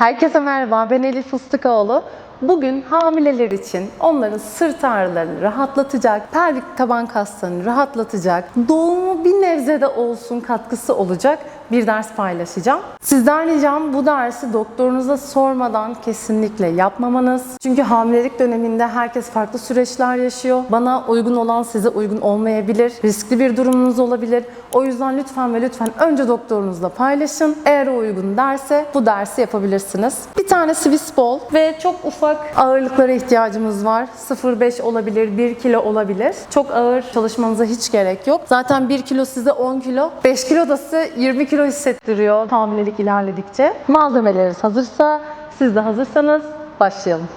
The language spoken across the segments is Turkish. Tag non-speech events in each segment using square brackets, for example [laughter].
Herkese merhaba, ben Elif Fıstıkoğlu. Bugün hamileler için onların sırt ağrılarını rahatlatacak, pelvik taban kaslarını rahatlatacak, doğumu bir nebze de olsun katkısı olacak bir ders paylaşacağım. Sizden ricam bu dersi doktorunuza sormadan kesinlikle yapmamanız. Çünkü hamilelik döneminde herkes farklı süreçler yaşıyor. Bana uygun olan size uygun olmayabilir. Riskli bir durumunuz olabilir. O yüzden lütfen ve lütfen önce doktorunuzla paylaşın. Eğer uygun derse bu dersi yapabilirsiniz. Bir tane Swiss ball ve çok ufak ağırlıklara ihtiyacımız var. 0,5 olabilir, 1 kilo olabilir. Çok ağır çalışmanıza hiç gerek yok. Zaten 1 kilo size 10 kilo, 5 kilo da size 20 kilo hissettiriyor hamilelik ilerledikçe. Malzemeleriniz hazırsa, siz de hazırsanız başlayalım.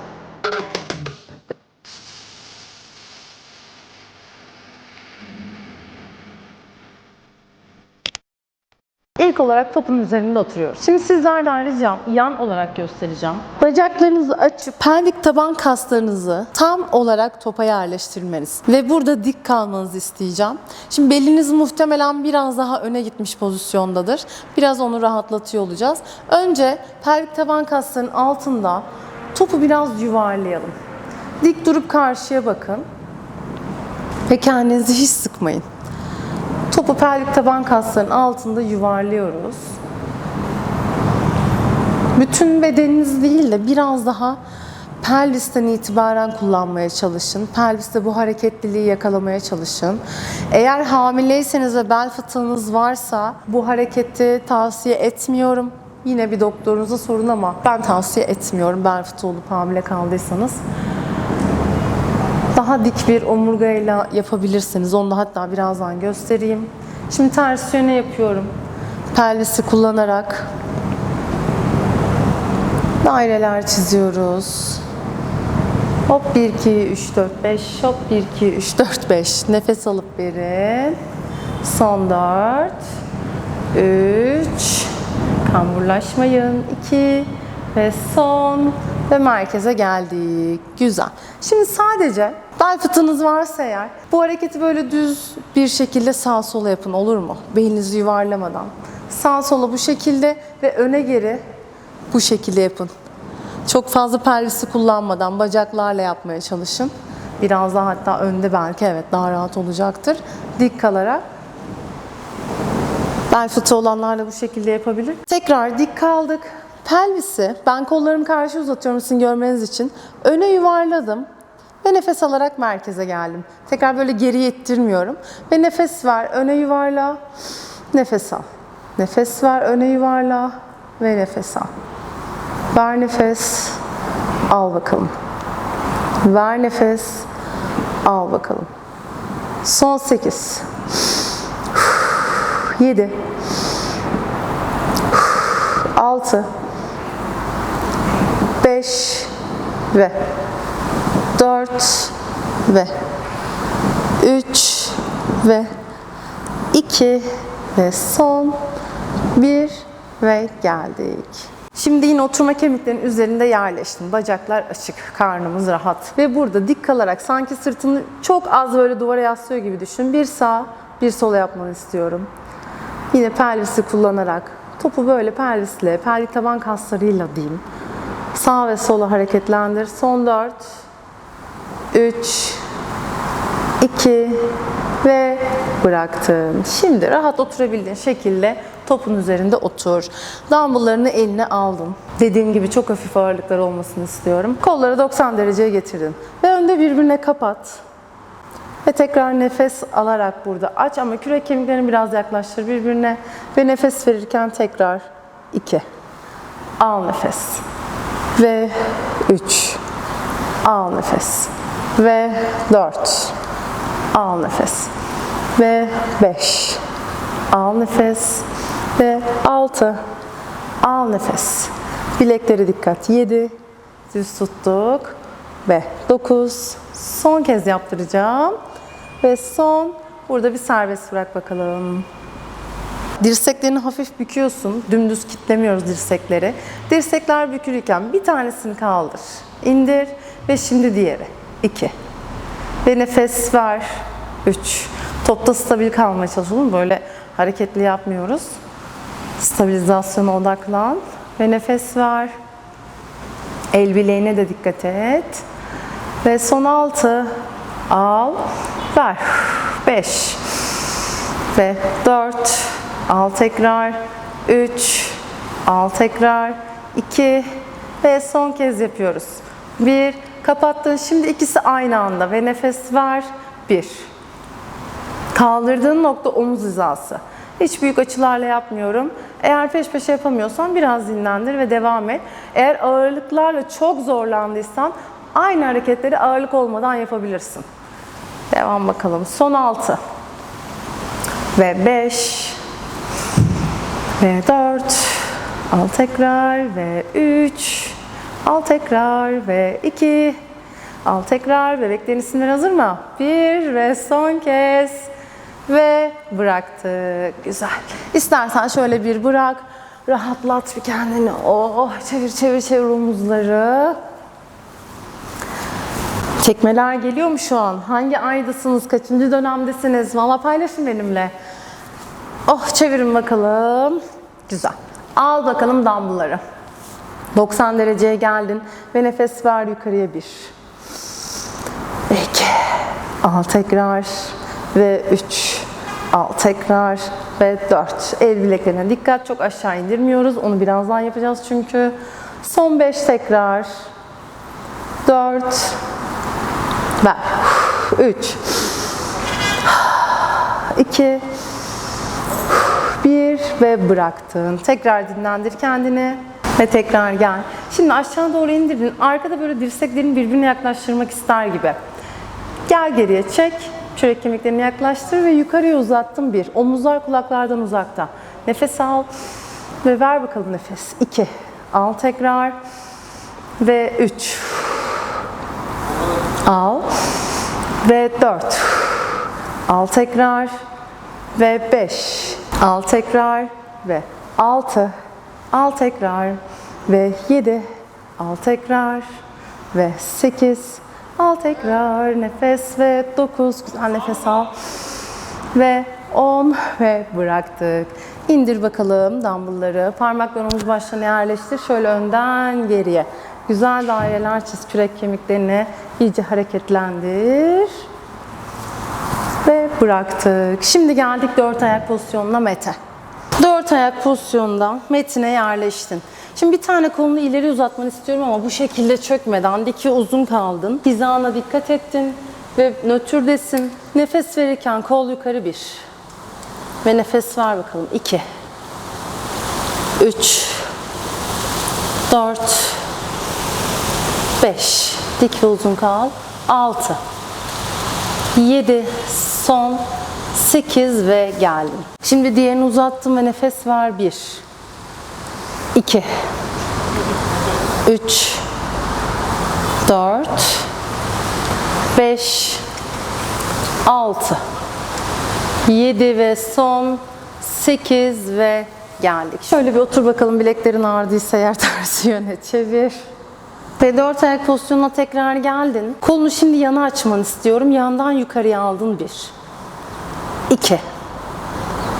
İlk olarak topun üzerinde oturuyoruz. Şimdi sizlerden ricam yan olarak göstereceğim. Bacaklarınızı açıp pelvik taban kaslarınızı tam olarak topa yerleştirmeniz ve burada dik kalmanızı isteyeceğim. Şimdi beliniz muhtemelen biraz daha öne gitmiş pozisyondadır. Biraz onu rahatlatıyor olacağız. Önce pelvik taban kaslarının altında topu biraz yuvarlayalım. Dik durup karşıya bakın ve kendinizi hiç sıkmayın. Topu pelvik taban kaslarının altında yuvarlıyoruz. Bütün bedeniniz değil de biraz daha pelvisten itibaren kullanmaya çalışın. Pelviste bu hareketliliği yakalamaya çalışın. Eğer hamileyseniz ve bel fıtığınız varsa bu hareketi tavsiye etmiyorum. Yine bir doktorunuza sorun ama ben tavsiye etmiyorum bel fıtığı olup hamile kaldıysanız daha dik bir omurgayla yapabilirsiniz. Onu da hatta birazdan göstereyim. Şimdi ters yöne yapıyorum. Pelvisi kullanarak daireler çiziyoruz. Hop 1 2 3 4 5 hop 1 2 3 4 5 nefes alıp verin. Son 4 3 kamburlaşmayın 2 ve son ve merkeze geldik. Güzel. Şimdi sadece bel fıtığınız varsa eğer bu hareketi böyle düz bir şekilde sağ sola yapın olur mu? Beyninizi yuvarlamadan. Sağ sola bu şekilde ve öne geri bu şekilde yapın. Çok fazla pelvisi kullanmadan bacaklarla yapmaya çalışın. Biraz daha hatta önde belki evet daha rahat olacaktır. Dik kalarak Bel fıtığı olanlar bu şekilde yapabilir. Tekrar dik kaldık. Pelvisi ben kollarımı karşı uzatıyorum sizin görmeniz için. Öne yuvarladım ve nefes alarak merkeze geldim. Tekrar böyle geriye ittirmiyorum. Ve nefes ver, öne yuvarla, nefes al. Nefes ver, öne yuvarla ve nefes al. Ver nefes, al bakalım. Ver nefes, al bakalım. Son 8. 7 6 5 ve 4 ve 3 ve 2 ve son 1 ve geldik. Şimdi yine oturma kemiklerinin üzerinde yerleştin. Bacaklar açık, karnımız rahat. Ve burada dik kalarak sanki sırtını çok az böyle duvara yaslıyor gibi düşün. Bir sağ, bir sola yapmanı istiyorum. Yine pelvisi kullanarak topu böyle pelvisle, pelvik taban kaslarıyla diyeyim. Sağ ve sola hareketlendir. Son 4 3 2 ve bıraktın. Şimdi rahat oturabildiğin şekilde topun üzerinde otur. Dumbbell'larını eline aldın. Dediğim gibi çok hafif ağırlıklar olmasını istiyorum. Kolları 90 dereceye getirdin. Ve önde birbirine kapat. Ve tekrar nefes alarak burada aç ama kürek kemiklerini biraz yaklaştır birbirine. Ve nefes verirken tekrar 2. Al nefes. Ve 3. Al nefes. Ve 4. Al nefes. Ve 5. Al nefes. Ve 6. Al nefes. Bilekleri dikkat. 7. Düz tuttuk. Ve 9. Son kez yaptıracağım. Ve son. Burada bir serbest bırak bakalım. Dirseklerini hafif büküyorsun. Dümdüz kitlemiyoruz dirsekleri. Dirsekler bükülürken bir tanesini kaldır. İndir ve şimdi diğeri. 2. Ve nefes ver. 3. Topta stabil kalmaya çalışalım. Böyle hareketli yapmıyoruz. Stabilizasyona odaklan. Ve nefes ver. El bileğine de dikkat et. Ve son 6. Al. Ver. 5. Ve 4. Al tekrar. 3. Al tekrar. 2. Ve son kez yapıyoruz. 1. Kapattın. Şimdi ikisi aynı anda. Ve nefes ver. 1. Kaldırdığın nokta omuz hizası. Hiç büyük açılarla yapmıyorum. Eğer peş peşe yapamıyorsan biraz dinlendir ve devam et. Eğer ağırlıklarla çok zorlandıysan aynı hareketleri ağırlık olmadan yapabilirsin. Devam bakalım. Son 6 ve 5 ve 4 al tekrar ve 3 al tekrar ve 2 al tekrar bebeklerin isimleri hazır mı? 1 ve son kez ve bıraktık. Güzel. İstersen şöyle bir bırak. Rahatlat bir kendini. Oh, çevir çevir çevir omuzları. Çekmeler geliyor mu şu an? Hangi aydasınız? Kaçıncı dönemdesiniz? Valla paylaşın benimle. Oh çevirin bakalım. Güzel. Al bakalım dumbbellları. 90 dereceye geldin ve nefes ver yukarıya bir. İki. Al tekrar ve üç. Al tekrar ve dört. El bileklerine dikkat. Çok aşağı indirmiyoruz. Onu birazdan yapacağız çünkü. Son beş tekrar. Dört. Ver. Üç. İki. Bir ve bıraktın. Tekrar dinlendir kendini ve tekrar gel. Şimdi aşağı doğru indirdin. Arkada böyle dirseklerini birbirine yaklaştırmak ister gibi. Gel geriye çek. Çörek kemiklerini yaklaştır ve yukarıya uzattın bir. Omuzlar kulaklardan uzakta. Nefes al ve ver bakalım nefes. İki. Al tekrar ve üç. Al ve dört. Al tekrar ve 5. Al tekrar ve 6. Al tekrar ve 7. Al tekrar ve 8. Al tekrar nefes ve 9. Güzel nefes al. Ve 10 ve bıraktık. İndir bakalım dumbbellları. Parmaklarını omuz başlarına yerleştir. Şöyle önden geriye. Güzel daireler çiz kürek kemiklerini iyice hareketlendir ve bıraktık. Şimdi geldik dört ayak pozisyonuna Mete. Dört ayak pozisyonunda Metin'e yerleştin. Şimdi bir tane kolunu ileri uzatmanı istiyorum ama bu şekilde çökmeden diki uzun kaldın. Hizana dikkat ettin ve nötrdesin. Nefes verirken kol yukarı bir. Ve nefes ver bakalım. iki. Üç. Dört. Beş. Dik ve uzun kal. Altı. 7, son 8 ve geldim. Şimdi diğerini uzattım ve nefes ver 1, 2, 3, 4, 5, 6, 7 ve son 8 ve geldik. Şöyle bir otur bakalım bileklerin ağrıdıysa eğer tersi [laughs] yöne çevir. Ve dört ayak pozisyonuna tekrar geldin. Kolunu şimdi yana açmanı istiyorum. Yandan yukarıya aldın bir. İki.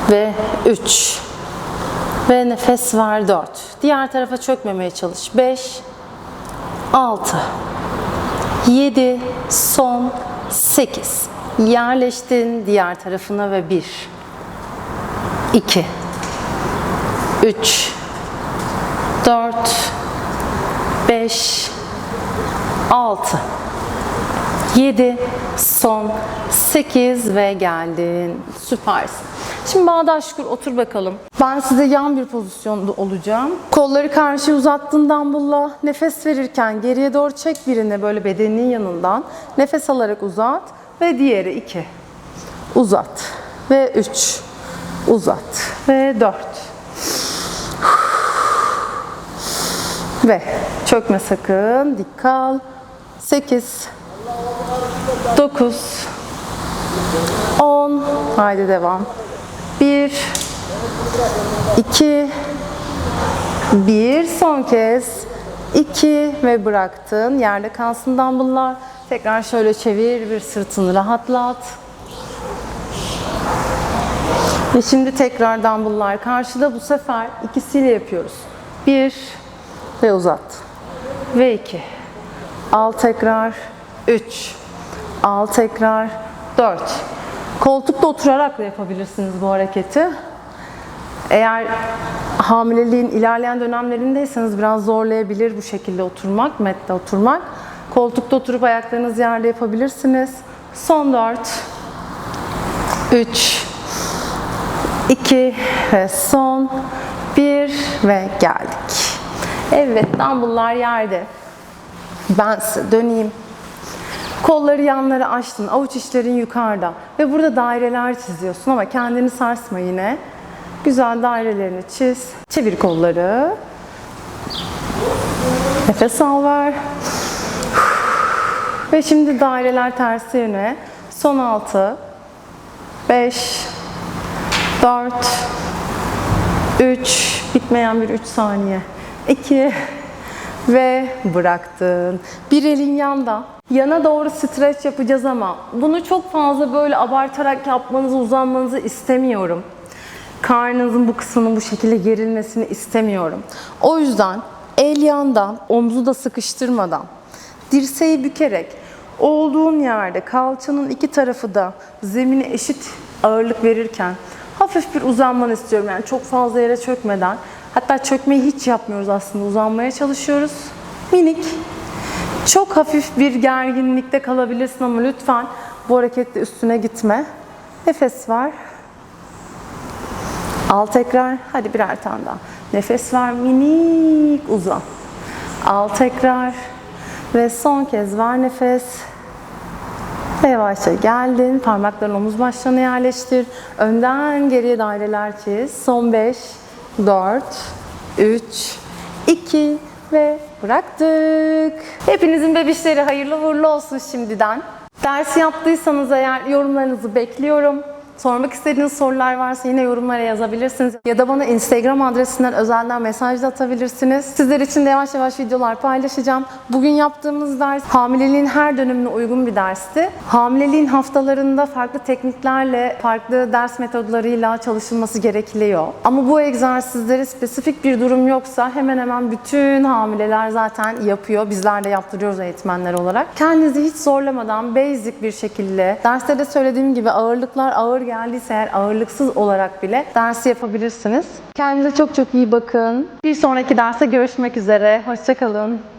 Ve üç. Ve nefes ver dört. Diğer tarafa çökmemeye çalış. Beş. Altı. Yedi. Son. Sekiz. Yerleştin diğer tarafına ve bir. İki. Üç. Dört. 5 6 7 son 8 ve geldin. Süpersin. Şimdi bağdaş kur otur bakalım. Ben size yan bir pozisyonda olacağım. Kolları karşıya uzattın dumbbell'la. Nefes verirken geriye doğru çek birini böyle bedenin yanından. Nefes alarak uzat ve diğeri 2. Uzat ve 3. Uzat ve 4. Ve çökme sakın. Dik kal. 8 9 10 Haydi devam. 1 2 1 son kez 2 ve bıraktın. Yerde kalsın dumbbell'lar. Tekrar şöyle çevir bir sırtını rahatlat. Ve şimdi tekrar dumbbell'lar karşıda. Bu sefer ikisiyle yapıyoruz. 1 ve uzat. ve 2. Al tekrar 3. Al tekrar 4. Koltukta oturarak da yapabilirsiniz bu hareketi. Eğer hamileliğin ilerleyen dönemlerindeyseniz biraz zorlayabilir bu şekilde oturmak, mette oturmak. Koltukta oturup ayaklarınızı yerde yapabilirsiniz. Son 4. 3. 2 ve son 1 ve geldik. Evet, dumbbell'lar yerde. Ben size döneyim. Kolları yanlara açtın, avuç içlerin yukarıda ve burada daireler çiziyorsun ama kendini sarsma yine. Güzel dairelerini çiz. Çevir kolları. Nefes al ver. Ve şimdi daireler tersi yöne. Son 6 5 4 3 bitmeyen bir 3 saniye. 2 ve bıraktın. Bir elin yanda. Yana doğru streç yapacağız ama bunu çok fazla böyle abartarak yapmanızı, uzanmanızı istemiyorum. Karnınızın bu kısmının bu şekilde gerilmesini istemiyorum. O yüzden el yandan, omzu da sıkıştırmadan, dirseği bükerek olduğun yerde kalçanın iki tarafı da zemine eşit ağırlık verirken hafif bir uzanmanı istiyorum. Yani çok fazla yere çökmeden. Hatta çökmeyi hiç yapmıyoruz aslında. Uzanmaya çalışıyoruz. Minik. Çok hafif bir gerginlikte kalabilirsin ama lütfen bu harekette üstüne gitme. Nefes ver. Al tekrar. Hadi birer tane daha. Nefes ver. Minik uzan. Al tekrar. Ve son kez ver nefes. Ve yavaşça geldin. Parmaklarını omuz başlarına yerleştir. Önden geriye daireler çiz. Son 5, 4, 3, 2 ve bıraktık. Hepinizin bebişleri hayırlı uğurlu olsun şimdiden. Dersi yaptıysanız eğer yorumlarınızı bekliyorum. Sormak istediğiniz sorular varsa yine yorumlara yazabilirsiniz. Ya da bana Instagram adresinden özelden mesaj da atabilirsiniz. Sizler için de yavaş yavaş videolar paylaşacağım. Bugün yaptığımız ders hamileliğin her dönemine uygun bir dersti. Hamileliğin haftalarında farklı tekniklerle, farklı ders metodlarıyla çalışılması gerekiyor. Ama bu egzersizleri spesifik bir durum yoksa hemen hemen bütün hamileler zaten yapıyor. Bizler de yaptırıyoruz eğitmenler olarak. Kendinizi hiç zorlamadan basic bir şekilde derste de söylediğim gibi ağırlıklar ağır geldiyse eğer ağırlıksız olarak bile dersi yapabilirsiniz. Kendinize çok çok iyi bakın. Bir sonraki derste görüşmek üzere. Hoşçakalın.